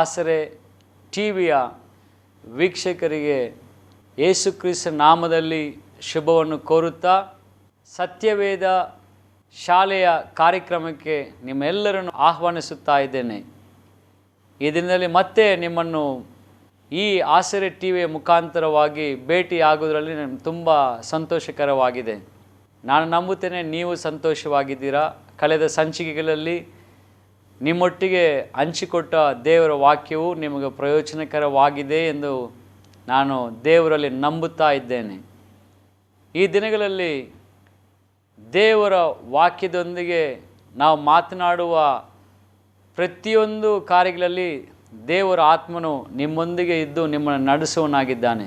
ಆಸರೆ ಟಿ ವಿಯ ವೀಕ್ಷಕರಿಗೆ ಯೇಸುಕ್ರಿಸ್ತ ನಾಮದಲ್ಲಿ ಶುಭವನ್ನು ಕೋರುತ್ತಾ ಸತ್ಯವೇದ ಶಾಲೆಯ ಕಾರ್ಯಕ್ರಮಕ್ಕೆ ನಿಮ್ಮೆಲ್ಲರನ್ನು ಆಹ್ವಾನಿಸುತ್ತಾ ಇದ್ದೇನೆ. ಈ ಮತ್ತೆ ನಿಮ್ಮನ್ನು ಈ ಆಸರೆ ಟಿ ವಿಯ ಮುಖಾಂತರವಾಗಿ ಭೇಟಿಯಾಗೋದರಲ್ಲಿ ನನಗೆ ತುಂಬ ಸಂತೋಷಕರವಾಗಿದೆ. ನಾನು ನಂಬುತ್ತೇನೆ, ನೀವು ಸಂತೋಷವಾಗಿದ್ದೀರಾ? ಕಳೆದ ಸಂಚಿಕೆಗಳಲ್ಲಿ ನಿಮ್ಮೊಟ್ಟಿಗೆ ಹಂಚಿಕೊಟ್ಟ ದೇವರ ವಾಕ್ಯವು ನಿಮಗೆ ಪ್ರಯೋಜನಕರವಾಗಿದೆ ಎಂದು ನಾನು ದೇವರಲ್ಲಿ ನಂಬುತ್ತಾ ಇದ್ದೇನೆ. ಈ ದಿನಗಳಲ್ಲಿ ದೇವರ ವಾಕ್ಯದೊಂದಿಗೆ ನಾವು ಮಾತನಾಡುವ ಪ್ರತಿಯೊಂದು ಕಾರ್ಯಗಳಲ್ಲಿ ದೇವರ ಆತ್ಮನು ನಿಮ್ಮೊಂದಿಗೆ ಇದ್ದು ನಿಮ್ಮನ್ನು ನಡೆಸುವನಾಗಿದ್ದಾನೆ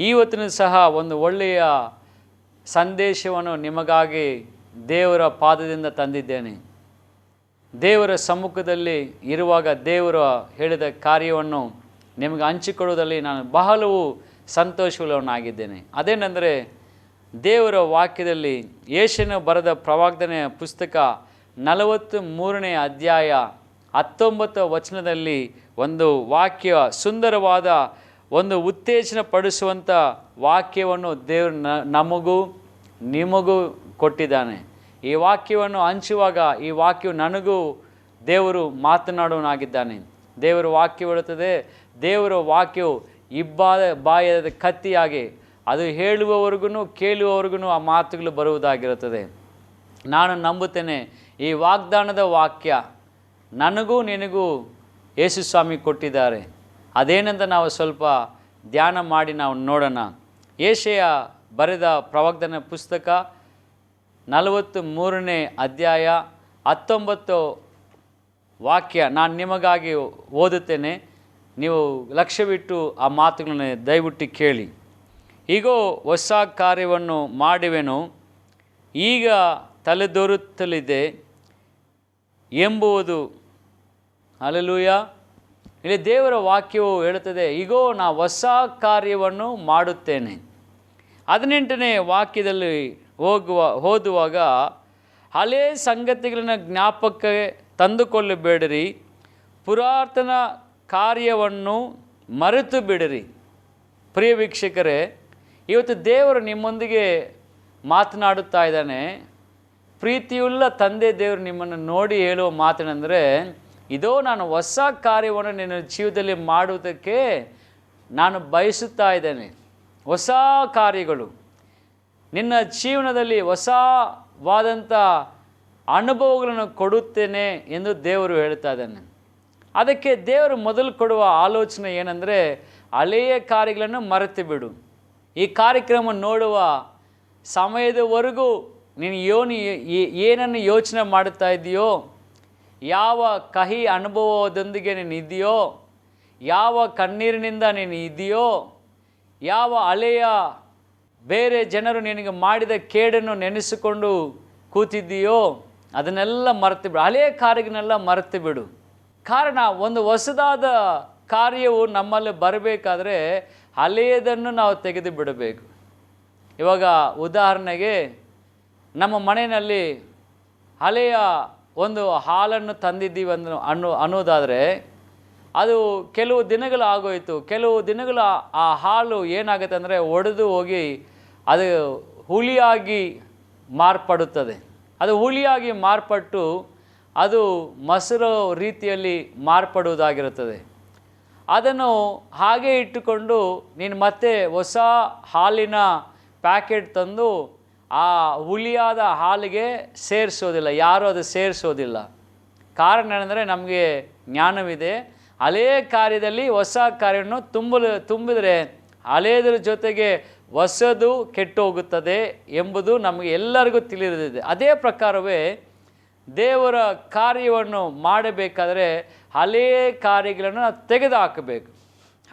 ಇವತ್ತಿನ ಸಹ ಒಂದು ಒಳ್ಳೆಯ ಸಂದೇಶವನ್ನು ನಿಮಗಾಗಿ ದೇವರ ಪಾದದಿಂದ ತಂದಿದ್ದೇನೆ. ದೇವರ ಸಮ್ಮುಖದಲ್ಲಿ ಇರುವಾಗ ದೇವರು ಹೇಳಿದ ಕಾರ್ಯವನ್ನು ನಿಮಗೆ ಹಂಚಿಕೊಡುವುದಲ್ಲಿ ನಾನು ಬಹಳವು ಸಂತೋಷವುಳ್ಳವನಾಗಿದ್ದೇನೆ. ಅದೇನೆಂದರೆ ದೇವರ ವಾಕ್ಯದಲ್ಲಿ ಯೇಷನು ಬರೆದ ಪ್ರವಾಗ್ದನೆಯ ಪುಸ್ತಕ ನಲವತ್ತು ಮೂರನೇ ಅಧ್ಯಾಯ ಹತ್ತೊಂಬತ್ತು ವಚನದಲ್ಲಿ ಒಂದು ವಾಕ್ಯ ಸುಂದರವಾದ ಒಂದು ಉತ್ತೇಜನ ಪಡಿಸುವಂಥ ವಾಕ್ಯವನ್ನು ದೇವರು ನಮಗೂ, ನಿಮಗೂ ಕೊಟ್ಟಿದ್ದಾನೆ. ಈ ವಾಕ್ಯವನ್ನು ಹಂಚುವಾಗ ಈ ವಾಕ್ಯವು ನನಗೂ ದೇವರು ಮಾತನಾಡುವನಾಗಿದ್ದಾನೆ ದೇವರ ವಾಕ್ಯ ಹೇಳುತ್ತದೆ, ದೇವರ ವಾಕ್ಯವು ಇಬ್ಬಾದ ಬಾಯದ ಕತ್ತಿಯಾಗಿ, ಅದು ಹೇಳುವವರೆಗೂ ಕೇಳುವವರೆಗೂ ಆ ಮಾತುಗಳು ಬರುವುದಾಗಿರುತ್ತದೆ. ನಾನು ನಂಬುತ್ತೇನೆ, ಈ ವಾಗ್ದಾನದ ವಾಕ್ಯ ನನಗೂ ನಿನಗೂ ಯೇಸು ಸ್ವಾಮಿ ಕೊಟ್ಟಿದ್ದಾರೆ. ಅದೇನಂತ ನಾವು ಸ್ವಲ್ಪ ಧ್ಯಾನ ಮಾಡಿ ನಾವು ನೋಡೋಣ. ಏಷೆಯ ಬರೆದ ಪ್ರವಾಗ್ದನ ಪುಸ್ತಕ ನಲವತ್ತು ಮೂರನೇ ಅಧ್ಯಾಯ ಹತ್ತೊಂಬತ್ತು ವಾಕ್ಯ ನಾನು ನಿಮಗಾಗಿ ಓದುತ್ತೇನೆ. ನೀವು ಲಕ್ಷ್ಯವಿಟ್ಟು ಆ ಮಾತುಗಳನ್ನು ದಯವಿಟ್ಟು ಕೇಳಿ. ಈಗೋ ಹೊಸ ಕಾರ್ಯವನ್ನು ಮಾಡುವೆನು. ಈಗ ತಲೆದೋರುತ್ತಲಿದೆ ಎಂಬುವುದು. ಅಲಲೂಯ ಇಲ್ಲಿ ದೇವರ ವಾಕ್ಯವು ಹೇಳುತ್ತದೆ ಈಗೋ ನಾ ಹೊಸ ಕಾರ್ಯವನ್ನು ಮಾಡುತ್ತೇನೆ. ಹದಿನೆಂಟನೇ ವಾಕ್ಯದಲ್ಲಿ ಹೋಗುವ ಓದುವಾಗ ಹಳೇ ಸಂಗತಿಗಳನ್ನು ಜ್ಞಾಪಕ ತಂದುಕೊಳ್ಳಬೇಡಿರಿ. ಪುರಾತನ ಕಾರ್ಯವನ್ನು ಮರೆತು ಬಿಡಿರಿ. ಪ್ರಿಯ ವೀಕ್ಷಕರೇ, ಇವತ್ತು ದೇವರು ನಿಮ್ಮೊಂದಿಗೆ ಮಾತನಾಡುತ್ತಾ ಇದ್ದಾನೆ. ಪ್ರೀತಿಯುಳ್ಳ ತಂದೆ ದೇವರು ನಿಮ್ಮನ್ನು ನೋಡಿ ಹೇಳುವ ಮಾತೇನೆಂದರೆ, ಇದೋ ನಾನು ಹೊಸ ಕಾರ್ಯವನ್ನು ನಿನ್ನ ಜೀವದಲ್ಲಿ ಮಾಡುವುದಕ್ಕೆ ನಾನು ಬಯಸುತ್ತಾ ಇದ್ದೇನೆ. ಹೊಸ ಕಾರ್ಯಗಳು. ನಿನ್ನ ಜೀವನದಲ್ಲಿ ಹೊಸವಾದಂಥ ಅನುಭವಗಳನ್ನು ಕೊಡುತ್ತೇನೆ ಎಂದು ದೇವರು ಹೇಳ್ತಾ ಇದ್ದಾನೆ. ಅದಕ್ಕೆ ದೇವರು ಮೊದಲು ಕೊಡುವ ಆಲೋಚನೆ ಏನಂದರೆ, ಹಳೆಯ ಕಾರ್ಯಗಳನ್ನು ಮರೆತು ಬಿಡು. ಈ ಕಾರ್ಯಕ್ರಮ ನೋಡುವ ಸಮಯದವರೆಗೂ ನೀನು ಯೋನಿ ಏನನ್ನು ಯೋಚನೆ ಮಾಡುತ್ತಾ ಇದೆಯೋ, ಯಾವ ಕಹಿ ಅನುಭವದೊಂದಿಗೆ ನೀನು ಇದೆಯೋ, ಯಾವ ಕಣ್ಣೀರಿನಿಂದ ನೀನು ಇದೆಯೋ, ಯಾವ ಹಳೆಯ ಬೇರೆ ಜನರು ನಿನಗೆ ಮಾಡಿದ ಕೇಡನ್ನು ನೆನೆಸಿಕೊಂಡು ಕೂತಿದ್ದೀಯೋ, ಅದನ್ನೆಲ್ಲ ಮರೆತು ಬಿಡು ಹಳೆಯ ಕಾರ್ಯಗಳನ್ನೆಲ್ಲ ಮರೆತು ಬಿಡು ಕಾರಣ, ಒಂದು ಹೊಸದಾದ ಕಾರ್ಯವು ನಮ್ಮಲ್ಲಿ ಬರಬೇಕಾದ್ರೆ ಹಳೆಯದನ್ನು ನಾವು ತೆಗೆದು ಬಿಡಬೇಕು ಇವಾಗ ಉದಾಹರಣೆಗೆ, ನಮ್ಮ ಮನೆಯಲ್ಲಿ ಹಳೆಯ ಒಂದು ಹಾಲನ್ನು ತಂದಿದ್ದೀವಿ ಅಂದು ಅನ್ನೋ, ಅನ್ನೋದಾದರೆ, ಅದು ಕೆಲವು ದಿನಗಳು ಆಗೋಯಿತು ಕೆಲವು ದಿನಗಳ ಆ ಹಾಲು ಏನಾಗುತ್ತೆ ಅಂದರೆ ಒಡೆದು ಹೋಗಿ ಅದು ಹುಲಿಯಾಗಿ ಮಾರ್ಪಡುತ್ತದೆ. ಅದು ಹುಲಿಯಾಗಿ ಮಾರ್ಪಟ್ಟು ಅದು ಮೊಸರು ರೀತಿಯಲ್ಲಿ ಮಾರ್ಪಡುವುದಾಗಿರುತ್ತದೆ. ಅದನ್ನು ಹಾಗೆ ಇಟ್ಟುಕೊಂಡು ನೀನು ಮತ್ತೆ ಹೊಸ ಹಾಲಿನ ಪ್ಯಾಕೆಟ್ ತಂದು ಆ ಹುಲಿಯಾದ ಹಾಲಿಗೆ ಸೇರಿಸೋದಿಲ್ಲ, ಯಾರೂ ಅದು ಸೇರಿಸೋದಿಲ್ಲ. ಕಾರಣ ಏನಂದರೆ ನಮಗೆ ಜ್ಞಾನವಿದೆ. ಹಳೆಯ ಕಾರ್ಯದಲ್ಲಿ ಹೊಸ ಕಾರ್ಯವನ್ನು ತುಂಬಲು ತುಂಬಿದರೆ ಹಳೆಯದ್ರ ಜೊತೆಗೆ ಹೊಸದು ಕೆಟ್ಟು ಹೋಗುತ್ತದೆ ಎಂಬುದು ನಮಗೆ ಎಲ್ಲರಿಗೂ ತಿಳಿದಿದೆ. ಅದೇ ಪ್ರಕಾರವೇ ದೇವರ ಕಾರ್ಯವನ್ನು ಮಾಡಬೇಕಾದರೆ ಹಳೆಯ ಕಾರ್ಯಗಳನ್ನು ನಾವು ತೆಗೆದುಹಾಕಬೇಕು.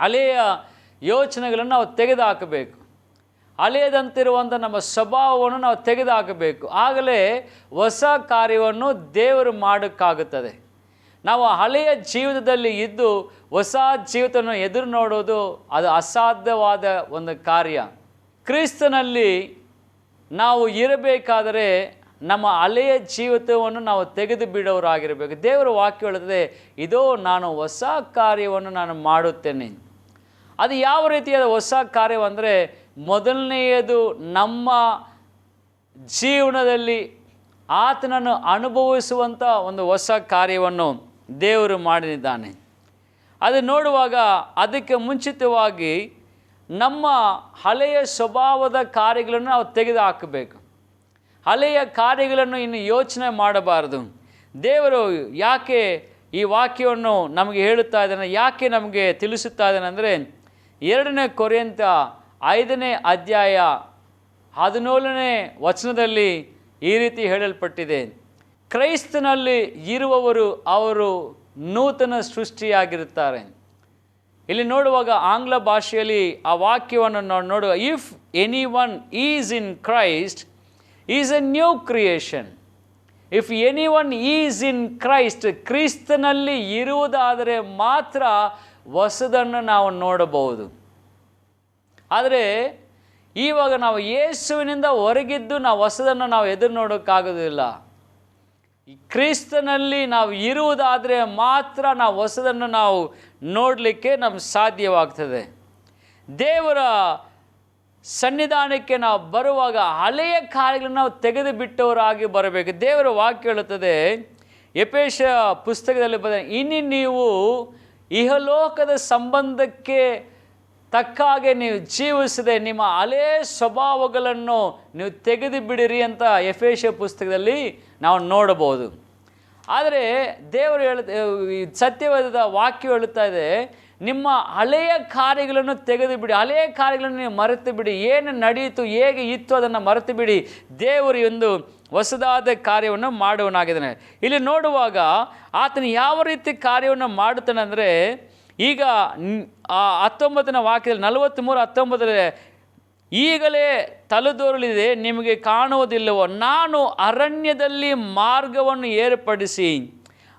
ಹಳೆಯ ಯೋಚನೆಗಳನ್ನು ನಾವು ತೆಗೆದುಹಾಕಬೇಕು. ಹಳೆಯದಂತಿರುವಂಥ ನಮ್ಮ ಸ್ವಭಾವವನ್ನು ನಾವು ತೆಗೆದುಹಾಕಬೇಕು. ಆಗಲೇ ಹೊಸ ಕಾರ್ಯವನ್ನು ದೇವರು ಮಾಡೋಕ್ಕಾಗುತ್ತದೆ. ನಾವು ಹಳೆಯ ಜೀವಿತದಲ್ಲಿ ಇದ್ದು ಹೊಸ ಜೀವಿತವನ್ನು ಎದುರು ನೋಡೋದು ಅದು ಅಸಾಧ್ಯವಾದ ಒಂದು ಕಾರ್ಯ. ಕ್ರಿಸ್ತನಲ್ಲಿ ನಾವು ಇರಬೇಕಾದರೆ ನಮ್ಮ ಹಳೆಯ ಜೀವಿತವನ್ನು ನಾವು ತೆಗೆದು ಬಿಡೋರಾಗಿರಬೇಕು. ದೇವರ ವಾಕ್ಯ ಹೇಳುತ್ತದೆ, ಇದೋ ನಾನು ಹೊಸ ಕಾರ್ಯವನ್ನು ನಾನು ಮಾಡುತ್ತೇನೆ. ಅದು ಯಾವ ರೀತಿಯಾದ ಹೊಸ ಕಾರ್ಯವಂದರೆ, ಮೊದಲನೆಯದು ನಮ್ಮ ಜೀವನದಲ್ಲಿ ಆತನನ್ನು ಅನುಭವಿಸುವಂಥ ಒಂದು ಹೊಸ ಕಾರ್ಯವನ್ನು ದೇವರು ಮಾಡಿದ್ದಾನೆ. ಅದು ನೋಡುವಾಗ ಅದಕ್ಕೆ ಮುಂಚಿತವಾಗಿ ನಮ್ಮ ಹಳೆಯ ಸ್ವಭಾವದ ಕಾರ್ಯಗಳನ್ನು ನಾವು ತೆಗೆದು ಹಾಕಬೇಕು ಹಳೆಯ ಕಾರ್ಯಗಳನ್ನು ಇನ್ನು ಯೋಚನೆ ಮಾಡಬಾರದು. ದೇವರು ಯಾಕೆ ಈ ವಾಕ್ಯವನ್ನು ನಮಗೆ ಹೇಳುತ್ತಾ ಇದ್ದಾನೆ, ಯಾಕೆ ನಮಗೆ ತಿಳಿಸುತ್ತಾ ಇದ್ದಾನೆ ಅಂದರೆ, ಎರಡನೇ ಕೊರೆಯಂತ ಐದನೇ ಅಧ್ಯಾಯ ಹದಿನೇಳನೇ ವಚನದಲ್ಲಿ ಈ ರೀತಿ ಹೇಳಲ್ಪಟ್ಟಿದೆ. ಕ್ರೈಸ್ತನಲ್ಲಿ ಇರುವವರು ಅವರು ನೂತನ ಸೃಷ್ಟಿಯಾಗಿರುತ್ತಾರೆ. ಇಲ್ಲಿ ನೋಡುವಾಗ ಆಂಗ್ಲ ಭಾಷೆಯಲ್ಲಿ ಆ ವಾಕ್ಯವನ್ನು ನಾವು ನೋಡುವ if any one is in Christ is a new creation if any one is in Christ ಕ್ರಿಸ್ತನಲ್ಲಿ ಇರುವುದಾದರೆ ಮಾತ್ರ ಹೊಸದನ್ನು ನಾವು ನೋಡಬಹುದು. ಆದರೆ ಈವಾಗ ನಾವು ಯೇಸುವಿನಿಂದ ಹೊರಗಿದ್ದು ನಾವು ಹೊಸದನ್ನು ನಾವು ಎದುರು ನೋಡೋಕ್ಕಾಗೋದಿಲ್ಲ. ಕ್ರಿಸ್ತನಲ್ಲಿ ನಾವು ಇರುವುದಾದರೆ ಮಾತ್ರ ನಾವು ಹೊಸದನ್ನು ನಾವು ನೋಡಲಿಕ್ಕೆ ನಮ್ಗೆ ಸಾಧ್ಯವಾಗ್ತದೆ. ದೇವರ ಸನ್ನಿಧಾನಕ್ಕೆ ನಾವು ಬರುವಾಗ ಹಳೆಯ ಕಾರ್ಯಗಳನ್ನು ನಾವು ತೆಗೆದು ಬಿಟ್ಟವರಾಗಿ ಬರಬೇಕು. ದೇವರ ವಾಕ್ಯ ಹೇಳುತ್ತದೆ ಯಪೇಶ ಪುಸ್ತಕದಲ್ಲಿ ಬದ ಇನ್ನು ನೀವು ಇಹಲೋಕದ ಸಂಬಂಧಕ್ಕೆ ತಕ್ಕ ಹಾಗೆ ನೀವು ಜೀವಿಸದೆ ನಿಮ್ಮ ಹಳೇ ಸ್ವಭಾವಗಳನ್ನು ನೀವು ತೆಗೆದು ಬಿಡಿರಿ ಅಂತ ಎಫೇಶ ಪುಸ್ತಕದಲ್ಲಿ ನಾವು ನೋಡಬಹುದು. ಆದರೆ ದೇವರು ಹೇಳ ಸತ್ಯವಾದ ವಾಕ್ಯ ಹೇಳುತ್ತಾ ಇದೆ, ನಿಮ್ಮ ಹಳೆಯ ಕಾರ್ಯಗಳನ್ನು ತೆಗೆದು ಬಿಡಿ ಹಳೆಯ ಕಾರ್ಯಗಳನ್ನು ನೀವು ಮರೆತು ಬಿಡಿ ಏನು ನಡೆಯಿತು, ಹೇಗೆ ಇತ್ತು ಅದನ್ನು ಮರೆತು ಬಿಡಿ ದೇವರು ಒಂದು ಹೊಸದಾದ ಕಾರ್ಯವನ್ನು ಮಾಡುವನಾಗಿದ್ದಾನೆ ಇಲ್ಲಿ ನೋಡುವಾಗ ಆತನು ಯಾವ ರೀತಿ ಕಾರ್ಯವನ್ನು ಮಾಡುತ್ತಾನೆ ಅಂದರೆ ಈಗ ಆ ಹತ್ತೊಂಬತ್ತನೇ ವಾಕ್ಯದಲ್ಲಿ ನಲವತ್ತ್ಮೂರು ಹತ್ತೊಂಬತ್ತರಲ್ಲಿ, ಈಗಲೇ ತಲೆದೋರಲಿದೆ, ನಿಮಗೆ ಕಾಣುವುದಿಲ್ಲವೋ, ನಾನು ಅರಣ್ಯದಲ್ಲಿ ಮಾರ್ಗವನ್ನು ಏರ್ಪಡಿಸಿ,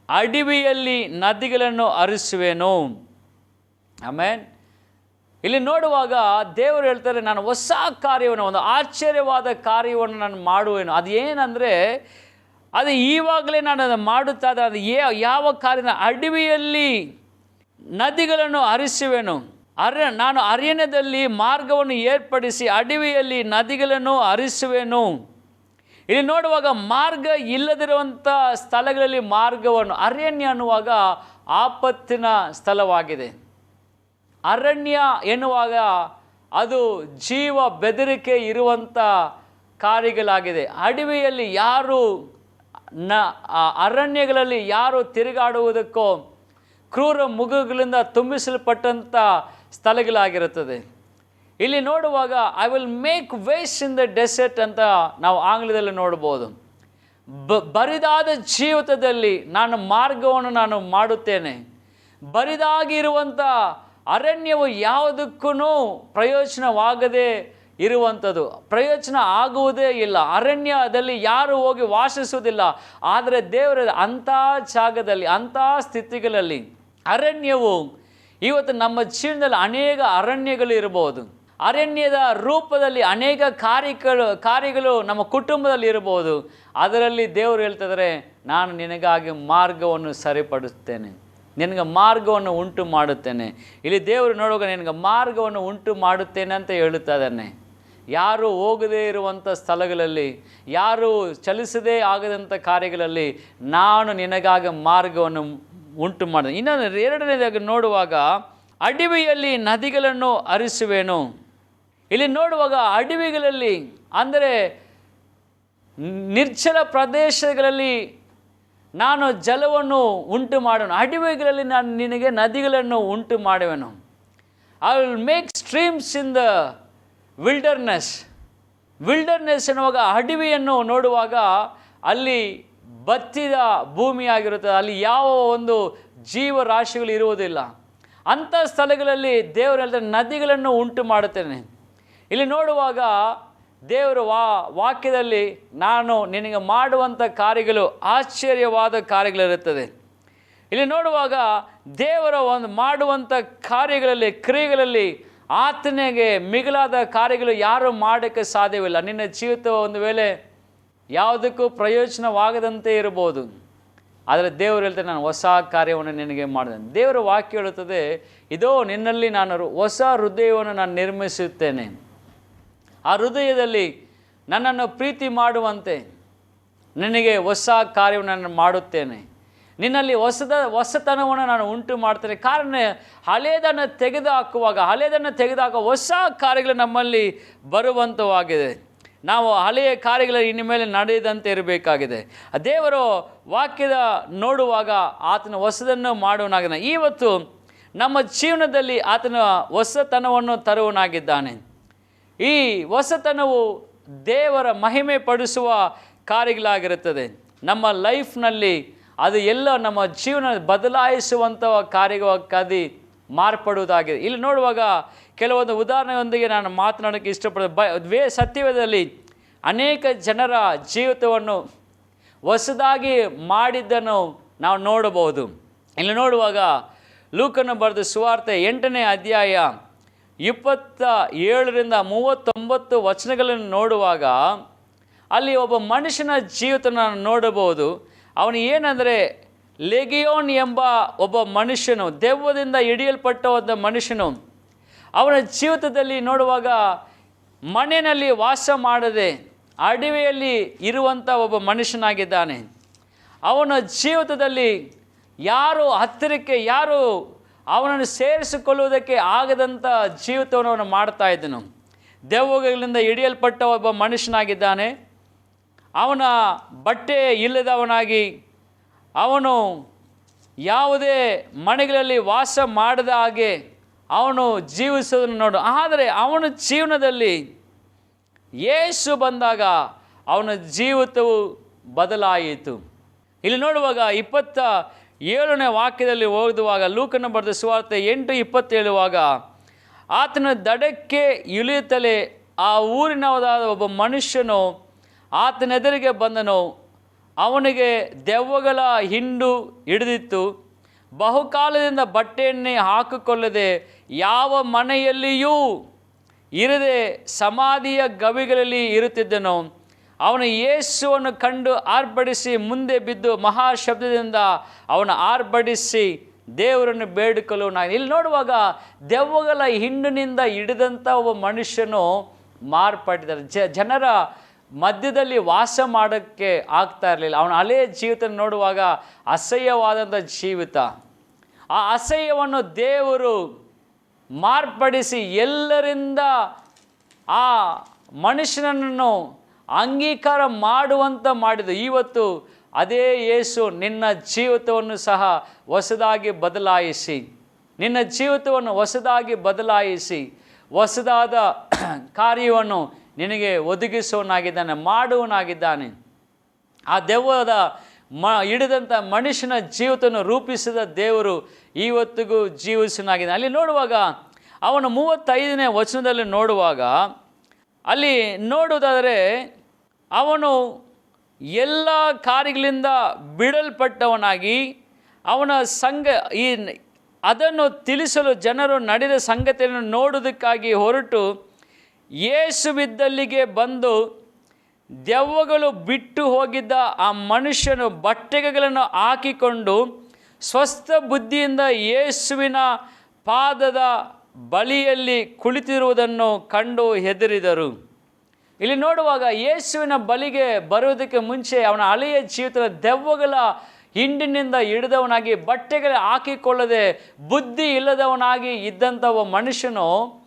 ಅಡವಿಯಲ್ಲಿ ನದಿಗಳನ್ನು ಹರಿಸುವೆನು ಆಮೇನ್ ಇಲ್ಲಿ ನೋಡುವಾಗ ದೇವರು ಹೇಳ್ತಾರೆ, ನಾನು ಹೊಸ ಕಾರ್ಯವನ್ನು, ಒಂದು ಆಶ್ಚರ್ಯವಾದ ಕಾರ್ಯವನ್ನು ನಾನು ಮಾಡುವೆನು ಅದು ಏನಂದರೆ, ಅದು ಈವಾಗಲೇ ನಾನು ಅದನ್ನು ಮಾಡುತ್ತಾ. ಅದು ಯಾವ ಕಾರ್ಯ ಅಡವಿಯಲ್ಲಿ ನದಿಗಳನ್ನು ಹರಿಸುವೆನು. ಅರ್ಯ ನಾನು ಅರಣ್ಯದಲ್ಲಿ ಮಾರ್ಗವನ್ನು ಏರ್ಪಡಿಸಿ ಅಡವಿಯಲ್ಲಿ ನದಿಗಳನ್ನು ಹರಿಸುವೆನು. ಇಲ್ಲಿ ನೋಡುವಾಗ ಮಾರ್ಗ ಇಲ್ಲದಿರುವಂಥ ಸ್ಥಳಗಳಲ್ಲಿ ಮಾರ್ಗವನ್ನು, ಅರಣ್ಯ ಅನ್ನುವಾಗ ಆಪತ್ತಿನ ಸ್ಥಳವಾಗಿದೆ. ಅರಣ್ಯ ಎನ್ನುವಾಗ ಅದು ಜೀವ ಬೆದರಿಕೆ ಇರುವಂಥ ಕಾರ್ಯಗಳಾಗಿದೆ. ಅಡವಿಯಲ್ಲಿ ಯಾರು ನ ಅರಣ್ಯಗಳಲ್ಲಿ ಯಾರು ತಿರುಗಾಡುವುದಕ್ಕೋ ಕ್ರೂರ ಮುಗುಗಳಿಂದ ತುಂಬಿಸಲ್ಪಟ್ಟಂಥ ಸ್ಥಳಗಳಾಗಿರುತ್ತದೆ. ಇಲ್ಲಿ ನೋಡುವಾಗ I will make ways in the desert ಅಂತ ನಾವು ಆಂಗ್ಲದಲ್ಲಿ ನೋಡ್ಬೋದು. ಬ, ಬರಿದಾದ ಜೀವಿತದಲ್ಲಿ ನಾನು ಮಾರ್ಗವನ್ನು ನಾನು ಮಾಡುತ್ತೇನೆ. ಬರಿದಾಗಿರುವಂಥ ಅರಣ್ಯವು ಯಾವುದಕ್ಕೂ ಪ್ರಯೋಜನವಾಗದೇ ಇರುವಂಥದ್ದು. ಪ್ರಯೋಜನ ಆಗುವುದೇ ಇಲ್ಲ. ಅರಣ್ಯದಲ್ಲಿ ಯಾರು ಹೋಗಿ ವಾಸಿಸುವುದಿಲ್ಲ. ಆದರೆ ದೇವರ ಅಂಥ ಜಾಗದಲ್ಲಿ, ಅಂಥ ಸ್ಥಿತಿಗಳಲ್ಲಿ ಅರಣ್ಯವು. ಇವತ್ತು ನಮ್ಮ ಜೀವನದಲ್ಲಿ ಅನೇಕ ಅರಣ್ಯಗಳು ಇರಬಹುದು. ಅರಣ್ಯದ ರೂಪದಲ್ಲಿ ಅನೇಕ ಕಾರ್ಯಗಳು ಕಾರ್ಯಗಳು ನಮ್ಮ ಕುಟುಂಬದಲ್ಲಿ ಇರಬಹುದು. ಅದರಲ್ಲಿ ದೇವರು ಹೇಳ್ತಿದ್ದಾರೆ, ನಾನು ನಿನಗಾಗಿ ಮಾರ್ಗವನ್ನು ಸರಿಪಡಿಸ್ತೇನೆ ನಿನಗೆ ಮಾರ್ಗವನ್ನು ಉಂಟು ಮಾಡುತ್ತೇನೆ. ಇಲ್ಲಿ ದೇವರು ನೋಡುವಾಗ ನಿನಗೆ ಮಾರ್ಗವನ್ನು ಉಂಟು ಮಾಡುತ್ತೇನೆ ಅಂತ ಹೇಳುತ್ತಾ ಇದ್ದಾನೆ. ಯಾರು ಹೋಗದೇ ಇರುವಂಥ ಸ್ಥಳಗಳಲ್ಲಿ, ಯಾರು ಚಲಿಸದೇ ಆಗದಂಥ ಕಾರ್ಯಗಳಲ್ಲಿ, ನಾನು ನಿನಗಾಗಿ ಮಾರ್ಗವನ್ನು ಉಂಟು ಮಾಡಿದೆ. ಇನ್ನೊಂದು, ಎರಡನೇದಾಗಿ ನೋಡುವಾಗ, ಅಡವಿಯಲ್ಲಿ ನದಿಗಳನ್ನು ಹರಿಸುವೆನು ಇಲ್ಲಿ ನೋಡುವಾಗ ಅಡವಿಗಳಲ್ಲಿ, ಅಂದರೆ ನಿರ್ಜಲ ಪ್ರದೇಶಗಳಲ್ಲಿ ನಾನು ಜಲವನ್ನು ಉಂಟು ಮಾಡುವೆನು. ಅಡವಿಗಳಲ್ಲಿ ನಾನು ನಿನಗೆ ನದಿಗಳನ್ನು ಉಂಟು ಮಾಡುವೆನು. I will make streams in the wilderness wilderness ಎನ್ನುವಾಗ ಅಡವಿಯನ್ನು ನೋಡುವಾಗ ಅಲ್ಲಿ ಬತ್ತಿದ ಭೂಮಿಯಾಗಿರುತ್ತದೆ ಅಲ್ಲಿ ಯಾವ ಒಂದು ಜೀವರಾಶಿಗಳು ಇರುವುದಿಲ್ಲ. ಅಂಥ ಸ್ಥಳಗಳಲ್ಲಿ ದೇವರು ನದಿಗಳನ್ನು ಉಂಟು ಮಾಡುತ್ತೇನೆ. ಇಲ್ಲಿ ನೋಡುವಾಗ ದೇವರು ವಾ, ವಾಕ್ಯದಲ್ಲಿ ನಾನು ನಿನಗೆ ಮಾಡುವಂಥ ಕಾರ್ಯಗಳು ಆಶ್ಚರ್ಯವಾದ ಕಾರ್ಯಗಳಿರುತ್ತದೆ. ಇಲ್ಲಿ ನೋಡುವಾಗ ದೇವರ ಒಂದು ಮಾಡುವಂಥ ಕಾರ್ಯಗಳಲ್ಲಿ, ಕ್ರಿಯೆಗಳಲ್ಲಿ ಆತನಿಗೆ ಮಿಗಿಲಾದ ಕಾರ್ಯಗಳು ಯಾರೂ ಮಾಡೋಕ್ಕೆ ಸಾಧ್ಯವಿಲ್ಲ. ನಿನ್ನ ಜೀವಿತ ಒಂದು ವೇಳೆ ಯಾವುದಕ್ಕೂ ಪ್ರಯೋಜನವಾಗದಂತೆ ಇರಬಹುದು. ಆದರೆ ದೇವರು ಹೇಳ್ತಾರೆ, ನಾನು ಹೊಸ ಕಾರ್ಯವನ್ನು ನಿನಗೆ ಮಾಡಿದೆ ದೇವರ ವಾಕ್ಯ ಹೇಳುತ್ತದೆ, ಇದೋ, ನಿನ್ನಲ್ಲಿ ನಾನು ಹೊಸ ಹೃದಯವನ್ನು ನಾನು ನಿರ್ಮಿಸುತ್ತೇನೆ. ಆ ಹೃದಯದಲ್ಲಿ ನನ್ನನ್ನು ಪ್ರೀತಿ ಮಾಡುವಂತೆ ನಿನಗೆ ಹೊಸ ಕಾರ್ಯವನ್ನು ನಾನು ಮಾಡುತ್ತೇನೆ. ನಿನ್ನಲ್ಲಿ ಹೊಸದ, ಹೊಸತನವನ್ನು ನಾನು ಉಂಟು ಮಾಡ್ತೇನೆ ಕಾರಣ ಹಳೆಯದನ್ನು ತೆಗೆದುಹಾಕುವಾಗ ಹಳೆಯದನ್ನು ತೆಗೆದುಹಾಕುವ ಹೊಸ ಕಾರ್ಯಗಳು ನಮ್ಮಲ್ಲಿ ಬರುವಂಥವಾಗಿದೆ ನಾವು ಹಳೆಯ ಕಾರ್ಯಗಳ ಇನ್ನು ಮೇಲೆ ನಡೆಯದಂತೆ ಇರಬೇಕಾಗಿದೆ. ದೇವರು ವಾಕ್ಯದ ನೋಡುವಾಗ ಆತನ ಹೊಸದನ್ನು ಮಾಡುವನಾಗಿದ್ದಾನೆ. ಇವತ್ತು ನಮ್ಮ ಜೀವನದಲ್ಲಿ ಆತನ ಹೊಸತನವನ್ನು ತರುವನಾಗಿದ್ದಾನೆ ಈ ಹೊಸತನವು ದೇವರ ಮಹಿಮೆ ಪಡಿಸುವ ಕಾರ್ಯಗಳಾಗಿರುತ್ತದೆ. ನಮ್ಮ ಲೈಫ್ನಲ್ಲಿ ಅದು ಎಲ್ಲ ನಮ್ಮ ಜೀವನ ಬದಲಾಯಿಸುವಂಥ ಕಾರ್ಯಕ್ಕಾಗಿ ಮಾರ್ಪಡುವುದಾಗಿದೆ. ಇಲ್ಲಿ ನೋಡುವಾಗ ಕೆಲವೊಂದು ಉದಾಹರಣೆಯೊಂದಿಗೆ ನಾನು ಮಾತನಾಡೋಕ್ಕೆ ಇಷ್ಟಪಡ ಬ, ವೇ, ಸತ್ಯವೇದದಲ್ಲಿ ಅನೇಕ ಜನರ ಜೀವಿತವನ್ನು ಹೊಸದಾಗಿ ಮಾಡಿದ್ದನ್ನು ನಾವು ನೋಡಬಹುದು. ಇಲ್ಲಿ ನೋಡುವಾಗ ಲೂಕನ್ನು ಬರೆದ ಸುವಾರ್ತೆ ಎಂಟನೇ ಅಧ್ಯಾಯ ಇಪ್ಪತ್ತ ಏಳರಿಂದ ಮೂವತ್ತೊಂಬತ್ತು ವಚನಗಳನ್ನು ನೋಡುವಾಗ ಅಲ್ಲಿ ಒಬ್ಬ ಮನುಷ್ಯನ ಜೀವಿತ ನಾನು ನೋಡಬಹುದು. ಅವನು ಏನಂದರೆ, ಲೆಗಿಯೋನ್ ಎಂಬ ಒಬ್ಬ ಮನುಷ್ಯನು, ದೆವ್ವದಿಂದ ಹಿಡಿಯಲ್ಪಟ್ಟ ಒಬ್ಬ ಮನುಷ್ಯನು ಅವನ ಜೀವಿತದಲ್ಲಿ ನೋಡುವಾಗ ಮನೆಯಲ್ಲಿ ವಾಸ ಮಾಡದೆ ಅಡವಿಯಲ್ಲಿ ಇರುವಂಥ ಒಬ್ಬ ಮನುಷ್ಯನಾಗಿದ್ದಾನೆ. ಅವನ ಜೀವಿತದಲ್ಲಿ ಯಾರು ಹತ್ತಿರಕ್ಕೆ, ಯಾರು ಅವನನ್ನು ಸೇರಿಸಿಕೊಳ್ಳುವುದಕ್ಕೆ ಆಗದಂಥ ಜೀವಿತವನ್ನು ಅವನು ಮಾಡ್ತಾ ಇದ್ದನು. ದೆವ್ವಗಳಿಂದ ಹಿಡಿಯಲ್ಪಟ್ಟ ಒಬ್ಬ ಮನುಷ್ಯನಾಗಿದ್ದಾನೆ. ಅವನ ಬಟ್ಟೆ ಇಲ್ಲದವನಾಗಿ ಅವನು ಯಾವುದೇ ಮನೆಗಳಲ್ಲಿ ವಾಸ ಮಾಡದ ಹಾಗೆ ಅವನು ಜೀವಿಸೋದನ್ನು ನೋಡು. ಆದರೆ ಅವನ ಜೀವನದಲ್ಲಿ ಯೇಸು ಬಂದಾಗ ಅವನ ಜೀವಿತವು ಬದಲಾಯಿತು. ಇಲ್ಲಿ ನೋಡುವಾಗ ಇಪ್ಪತ್ತ ಏಳನೇ ವಾಕ್ಯದಲ್ಲಿ ಓದುವಾಗ ಲೂಕನ ಬರೆದ ಸುವಾರ್ತೆ ಎಂಟು ಇಪ್ಪತ್ತೇಳುವಾಗ ಆತನ ದಡಕ್ಕೆ ಇಳಿಯುತ್ತಲೇ ಆ ಊರಿನವರಾದ ಒಬ್ಬ ಮನುಷ್ಯನು ಆತನ ಎದುರಿಗೆ ಬಂದನು. ಅವನಿಗೆ ದೆವ್ವಗಳ ಹಿಂಡು ಹಿಡಿದಿತ್ತು. ಬಹುಕಾಲದಿಂದ ಬಟ್ಟೆಯನ್ನೇ ಹಾಕಿಕೊಳ್ಳದೆ ಯಾವ ಮನೆಯಲ್ಲಿಯೂ ಇರದೆ ಸಮಾಧಿಯ ಗವಿಗಳಲ್ಲಿ ಇರುತ್ತಿದ್ದನು. ಅವನು ಯೇಸುವನ್ನು ಕಂಡು ಆರ್ಭಡಿಸಿ ಮುಂದೆ ಬಿದ್ದು ಮಹಾಶಬ್ದದಿಂದ ಅವನು ಆರ್ಭಡಿಸಿ ದೇವರನ್ನು ಬೇಡಿಕೊಳ್ಳು ನಾನು ಇಲ್ಲಿ ನೋಡುವಾಗ ದೆವ್ವಗಳ ಹಿಂಡಿನಿಂದ ಹಿಡಿದಂಥ ಒಬ್ಬ ಮನುಷ್ಯನು ಮಾರ್ಪಟ್ಟಿದ್ದಾರೆ ಜನರ ಮಧ್ಯದಲ್ಲಿ ವಾಸ ಮಾಡೋಕ್ಕೆ ಆಗ್ತಾ ಇರಲಿಲ್ಲ. ಅವನ ಹಳೆಯ ಜೀವಿತ ನೋಡುವಾಗ ಅಸಹ್ಯವಾದಂಥ ಜೀವಿತ. ಆ ಅಸಹ್ಯವನ್ನು ದೇವರು ಮಾರ್ಪಡಿಸಿ ಎಲ್ಲರಿಂದ ಆ ಮನುಷ್ಯನನ್ನು ಅಂಗೀಕಾರ ಮಾಡುವಂತ ಮಾಡಿದ. ಇವತ್ತು ಅದೇ ಯೇಸು ನಿನ್ನ ಜೀವಿತವನ್ನು ಸಹ ಹೊಸದಾಗಿ ಬದಲಾಯಿಸಿ. ನಿನ್ನ ಜೀವಿತವನ್ನು ಹೊಸದಾಗಿ ಬದಲಾಯಿಸಿ. ಹೊಸದಾದ ಕಾರ್ಯವನ್ನು ನಿನಗೆ ಒದಗಿಸುವನಾಗಿದ್ದಾನೆ ಮಾಡುವನಾಗಿದ್ದಾನೆ ಆ ದೆವ್ವದ ಮ ಹಿಡಿದಂಥ ಮನುಷ್ಯನ ಜೀವತನ್ನು ರೂಪಿಸಿದ ದೇವರು ಇವತ್ತಿಗೂ ಜೀವಿಸನಾಗಿದ್ದಾನೆ ಅಲ್ಲಿ ನೋಡುವಾಗ, ಅವನು ಮೂವತ್ತೈದನೇ ವಚನದಲ್ಲಿ ನೋಡುವಾಗ, ಅಲ್ಲಿ ನೋಡುವುದಾದರೆ, ಅವನು ಎಲ್ಲ ಕಾರ್ಯಗಳಿಂದ ಬಿಡಲ್ಪಟ್ಟವನಾಗಿ, ಅವನ ಸಂಘ, ಈ, ಅದನ್ನು ತಿಳಿಸಲು ಜನರು ನಡೆದ ಸಂಗತಿಯನ್ನು ನೋಡುವುದಕ್ಕಾಗಿ ಹೊರಟು ಯೇಸುವಿದ್ದಲ್ಲಿಗೆ ಬಂದು ದೆವ್ವಗಳು ಬಿಟ್ಟು ಹೋಗಿದ್ದ ಆ ಮನುಷ್ಯನು ಬಟ್ಟೆಗಳನ್ನು ಹಾಕಿಕೊಂಡು ಸ್ವಸ್ಥ ಬುದ್ಧಿಯಿಂದ ಯೇಸುವಿನ ಪಾದದ ಬಳಿಯಲ್ಲಿ ಕುಳಿತಿರುವುದನ್ನು ಕಂಡು ಹೆದರಿದರು. ಇಲ್ಲಿ ನೋಡುವಾಗ ಯೇಸುವಿನ ಬಲಿಗೆ ಬರುವುದಕ್ಕೆ ಮುಂಚೆ ಅವನ ಹಳೆಯ ಜೀವಿತದ ದೆವ್ವಗಳ ಹಿಂಡಿನಿಂದ ಹಿಡಿದವನಾಗಿ ಬಟ್ಟೆಗಳು ಹಾಕಿಕೊಳ್ಳದೆ ಬುದ್ಧಿ ಇಲ್ಲದವನಾಗಿ ಇದ್ದಂಥ ಒಬ್ಬ ಮನುಷ್ಯನು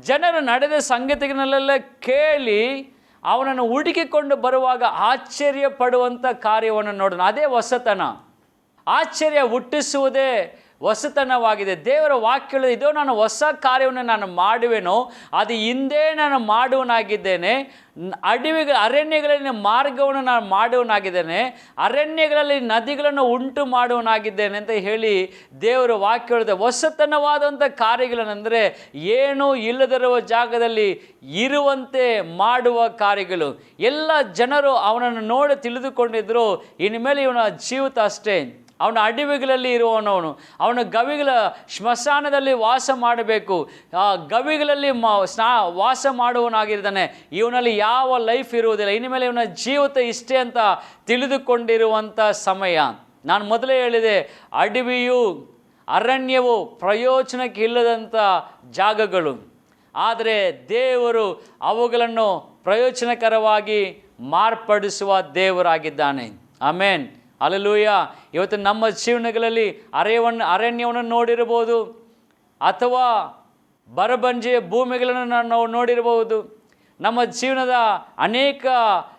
ಜನರು ನಡೆದ ಸಂಗತಿಗಳನ್ನೆಲ್ಲ ಕೇಳಿ ಅವನನ್ನು ಹುಡುಕಿಕೊಂಡು ಬರುವಾಗ ಆಶ್ಚರ್ಯ ಪಡುವಂಥ ಕಾರ್ಯವನ್ನು ನೋಡೋಣ. ಅದೇ ಹೊಸತನ. ಆಶ್ಚರ್ಯ ಹುಟ್ಟಿಸುವುದೇ ಹೊಸತನವಾಗಿದೆ. ದೇವರ ವಾಕ್ಯಗಳು ಇದೋ ನಾನು ಹೊಸ ಕಾರ್ಯವನ್ನು ನಾನು ಮಾಡುವೆನೋ, ಅದು ಹಿಂದೆ ನಾನು ಮಾಡುವನಾಗಿದ್ದೇನೆ ಅಡವಿಗ, ಅರಣ್ಯಗಳಲ್ಲಿ ಮಾರ್ಗವನ್ನು ನಾನು ಮಾಡುವನಾಗಿದ್ದೇನೆ ಅರಣ್ಯಗಳಲ್ಲಿ ನದಿಗಳನ್ನು ಉಂಟು ಮಾಡುವನಾಗಿದ್ದೇನೆ ಅಂತ ಹೇಳಿ ದೇವರ ವಾಕ್ಯ ಹೇಳಿದೆ ಹೊಸತನವಾದಂಥ ಕಾರ್ಯಗಳನ್ನೆಂದರೆ ಏನೂ ಇಲ್ಲದಿರುವ ಜಾಗದಲ್ಲಿ ಇರುವಂತೆ ಮಾಡುವ ಕಾರ್ಯಗಳು. ಎಲ್ಲ ಜನರು ಅವನನ್ನು ನೋಡಿ ತಿಳಿದುಕೊಂಡಿದ್ರು, ಇನ್ಮೇಲೆ ಇವನ ಜೀವಿತ ಅಷ್ಟೇ. ಅವನ ಅಡವಿಗಳಲ್ಲಿ ಇರುವವನವನು. ಅವನ ಗವಿಗಳ ಶ್ಮಶಾನದಲ್ಲಿ ವಾಸ ಮಾಡಬೇಕು. ಆ ಗವಿಗಳಲ್ಲಿ ಮ, ಸ್ನಾ, ವಾಸ ಮಾಡುವವನಾಗಿರ್ತಾನೆ ಇವನಲ್ಲಿ ಯಾವ ಲೈಫ್ ಇರುವುದಿಲ್ಲ. ಇನ್ನು ಮೇಲೆ ಇವನ ಜೀವಿತ ಇಷ್ಟೇ ಅಂತ ತಿಳಿದುಕೊಂಡಿರುವಂಥ ಸಮಯ. ನಾನು ಮೊದಲೇ ಹೇಳಿದೆ, ಅಡವಿಯು ಅರಣ್ಯವು ಪ್ರಯೋಜನಕ್ಕೆ ಇಲ್ಲದಂಥ ಜಾಗಗಳು. ಆದರೆ ದೇವರು ಅವುಗಳನ್ನು ಪ್ರಯೋಜನಕರವಾಗಿ ಮಾರ್ಪಡಿಸುವ ದೇವರಾಗಿದ್ದಾನೆ. ಆಮೇನ್. ಅಲ್ಲೂಯ. ಇವತ್ತು ನಮ್ಮ ಜೀವನಗಳಲ್ಲಿ ಅರೆಯವನ್ನು ಅರಣ್ಯವನ್ನು ನೋಡಿರಬಹುದು. ಅಥವಾ ಬರಬಂಜೆಯ ಭೂಮಿಗಳನ್ನು ನಾವು ನೋಡಿರಬಹುದು. ನಮ್ಮ ಜೀವನದ ಅನೇಕ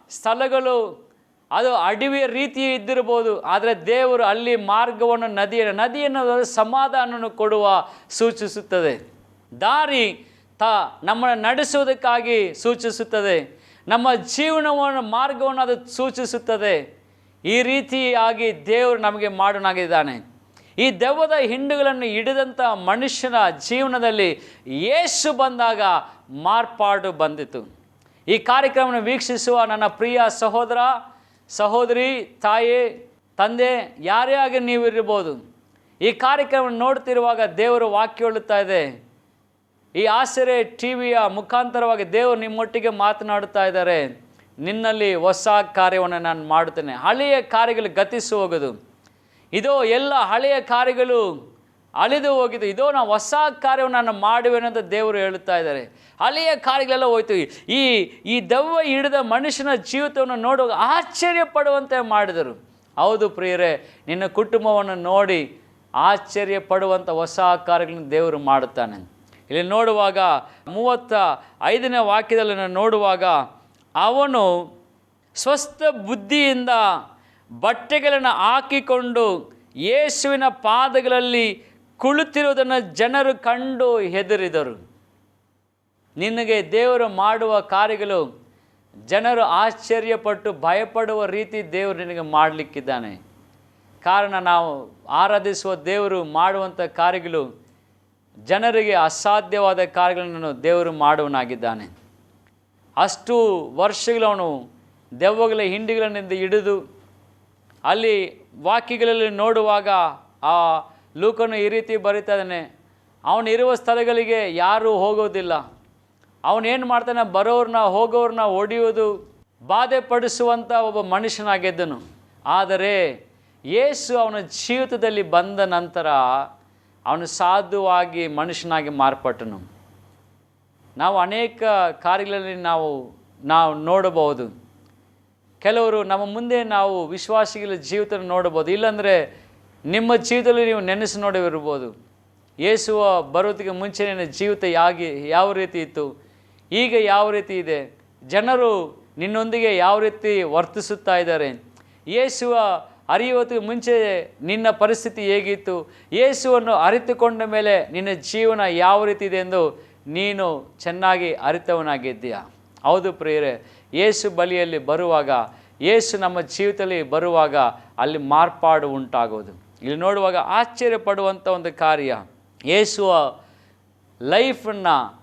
ಸ್ಥಳಗಳು ಅದು ಅಡವಿಯ ರೀತಿ ಇದ್ದಿರಬಹುದು. ಆದರೆ ದೇವರು ಅಲ್ಲಿ ಮಾರ್ಗವನ್ನು, ನದಿಯನ್ನು ನದಿಯನ್ನು ಸಮಾಧಾನವನ್ನು ಕೊಡುವ ಸೂಚಿಸುತ್ತದೆ. ದಾರಿ ತ ನಮ್ಮನ್ನು ನಡೆಸುವುದಕ್ಕಾಗಿ ಸೂಚಿಸುತ್ತದೆ. ನಮ್ಮ ಜೀವನವನ್ನು, ಮಾರ್ಗವನ್ನು ಅದು ಸೂಚಿಸುತ್ತದೆ. ಈ ರೀತಿಯಾಗಿ ದೇವರು ನಮಗೆ ಮಾಡೋನಾಗಿದ್ದಾನೆ. ಈ ದೆವ್ವದ ಹಿಂಡುಗಳನ್ನು ಹಿಡಿದಂಥ ಮನುಷ್ಯನ ಜೀವನದಲ್ಲಿ ಯೇಸು ಬಂದಾಗ ಮಾರ್ಪಾಡು ಬಂದಿತು. ಈ ಕಾರ್ಯಕ್ರಮವನ್ನು ವೀಕ್ಷಿಸುವ ನನ್ನ ಪ್ರಿಯ ಸಹೋದರ, ಸಹೋದರಿ, ತಾಯಿ, ತಂದೆ, ಯಾರೇ ಆಗಿ ನೀವು ಇರ್ಬೋದು ಈ ಕಾರ್ಯಕ್ರಮವನ್ನು ನೋಡ್ತಿರುವಾಗ ದೇವರು ವಾಕ್ಯ ಹೇಳುತ್ತಾ ಇದೆ. ಈ ಆಸರೆ ಟಿ ವಿಯ ಮುಖಾಂತರವಾಗಿ ದೇವರು ನಿಮ್ಮೊಟ್ಟಿಗೆ ಮಾತನಾಡುತ್ತಾ ಇದ್ದಾರೆ. ನಿನ್ನಲ್ಲಿ ಹೊಸ ಕಾರ್ಯವನ್ನು ನಾನು ಮಾಡುತ್ತೇನೆ. ಹಳೆಯ ಕಾರ್ಯಗಳು ಗತಿಸಿ ಹೋಗೋದು ಇದೋ ಎಲ್ಲ ಹಳೆಯ ಕಾರ್ಯಗಳು ಅಳಿದು ಹೋಗಿದ್ದು ಇದೋ ನಾವು ಹೊಸ ಕಾರ್ಯವನ್ನು ನಾನು ಮಾಡುವೆನು ಅಂತ ದೇವರು ಹೇಳುತ್ತಾ ಇದ್ದಾರೆ. ಹಳೆಯ ಕಾರ್ಯಗಳೆಲ್ಲ ಹೋಯ್ತು. ಈ ಈ ದೆವ್ವ ಹಿಡಿದ ಮನುಷ್ಯನ ಜೀವಿತವನ್ನು ನೋಡುವಾಗ ಆಶ್ಚರ್ಯ ಪಡುವಂತೆ ಮಾಡಿದರು. ಹೌದು ಪ್ರಿಯರೇ, ನಿನ್ನ ಕುಟುಂಬವನ್ನು ನೋಡಿ ಆಶ್ಚರ್ಯ ಪಡುವಂಥ ಹೊಸ ಕಾರ್ಯಗಳನ್ನು ದೇವರು ಮಾಡುತ್ತಾನೆ. ಇಲ್ಲಿ ನೋಡುವಾಗ ಮೂವತ್ತ ಐದನೇ ವಾಕ್ಯದಲ್ಲಿ ನೋಡುವಾಗ ಅವನು ಸ್ವಸ್ಥ ಬುದ್ಧಿಯಿಂದ ಬಟ್ಟೆಗಳನ್ನು ಹಾಕಿಕೊಂಡು ಯೇಸುವಿನ ಪಾದಗಳಲ್ಲಿ ಕುಳಿತಿರುವುದನ್ನು ಜನರು ಕಂಡು ಹೆದರಿದರು. ನಿನಗೆ ದೇವರು ಮಾಡುವ ಕಾರ್ಯಗಳು ಜನರು ಆಶ್ಚರ್ಯಪಟ್ಟು ಭಯಪಡುವ ರೀತಿ ದೇವರು ನಿನಗೆ ಮಾಡಲಿಕ್ಕಿದ್ದಾನೆ. ಕಾರಣ ನಾವು ಆರಾಧಿಸುವ ದೇವರು ಮಾಡುವಂಥ ಕಾರ್ಯಗಳು ಜನರಿಗೆ ಅಸಾಧ್ಯವಾದ ಕಾರ್ಯಗಳನ್ನು ದೇವರು ಮಾಡುವನಾಗಿದ್ದಾನೆ ಅಷ್ಟು ವರ್ಷಗಳವನು ದೆವ್ವಗಳ ಹಿಂಡಿಗಳನ್ನಿಂದ ಹಿಡಿದು ಅಲ್ಲಿ ವಾಕ್ಯಗಳಲ್ಲಿ ನೋಡುವಾಗ ಆ ಲೂಕನು ಈ ರೀತಿ ಬರೀತಾನೆ ಅವನಿರುವ ಸ್ಥಳಗಳಿಗೆ ಯಾರೂ ಹೋಗೋದಿಲ್ಲ. ಅವನೇನು ಮಾಡ್ತಾನೆ? ಬರೋರನ್ನ ಹೋಗೋರನ್ನ ಹೊಡೆಯುವುದು ಬಾಧೆ ಪಡಿಸುವಂಥ ಒಬ್ಬ ಮನುಷ್ಯನಾಗಿದ್ದನು. ಆದರೆ ಯೇಸು ಅವನ ಜೀವಿತದಲ್ಲಿ ಬಂದ ನಂತರ ಅವನು ಸಾಧುವಾಗಿ ಮನುಷ್ಯನಾಗಿ ಮಾರ್ಪಟ್ಟನು. ನಾವು ಅನೇಕ ಕಾರ್ಯಗಳಲ್ಲಿ ನಾವು ನಾವು ನೋಡಬಹುದು. ಕೆಲವರು ನಮ್ಮ ಮುಂದೆ ನಾವು ವಿಶ್ವಾಸಿಗಳ ಜೀವಿತ ನೋಡಬಹುದು. ಇಲ್ಲಾಂದರೆ ನಿಮ್ಮ ಜೀವಿತದಲ್ಲಿ ನೀವು ನೆನೆಸಿ ನೋಡಿರ್ಬೋದು ಯೇಸುವ ಬರೋದಕ್ಕೆ ಮುಂಚೆ ನಿನ್ನ ಜೀವಿತ ಯಾಗಿ, ಯಾವ ರೀತಿ ಇತ್ತು? ಈಗ ಯಾವ ರೀತಿ ಇದೆ? ಜನರು ನಿನ್ನೊಂದಿಗೆ ಯಾವ ರೀತಿ ವರ್ತಿಸುತ್ತಾ ಇದ್ದಾರೆ? ಯೇಸುವ ಅರಿಯೋದಕ್ಕೆ ಮುಂಚೆ ನಿನ್ನ ಪರಿಸ್ಥಿತಿ ಹೇಗಿತ್ತು? ಯೇಸುವನ್ನು ಅರಿತುಕೊಂಡ ಮೇಲೆ ನಿನ್ನ ಜೀವನ ಯಾವ ರೀತಿ ಇದೆ ಎಂದು ನೀನು ಚೆನ್ನಾಗಿ ಅರಿತವನಾಗಿದ್ದೀಯಾ? ಹೌದು ಪ್ರಿಯರೇ ಯೇಸು ಬಲಿಯಲ್ಲಿ ಬರುವಾಗ ಯೇಸು ನಮ್ಮ ಜೀವಿತದಲ್ಲಿ ಬರುವಾಗ ಅಲ್ಲಿ ಮಾರ್ಪಾಡು ಉಂಟಾಗೋದು. ಇಲ್ಲಿ ನೋಡುವಾಗ ಆಶ್ಚರ್ಯ ಪಡುವಂಥ ಒಂದು ಕಾರ್ಯ. ಯೇಸುವ ಲೈಫನ್ನು,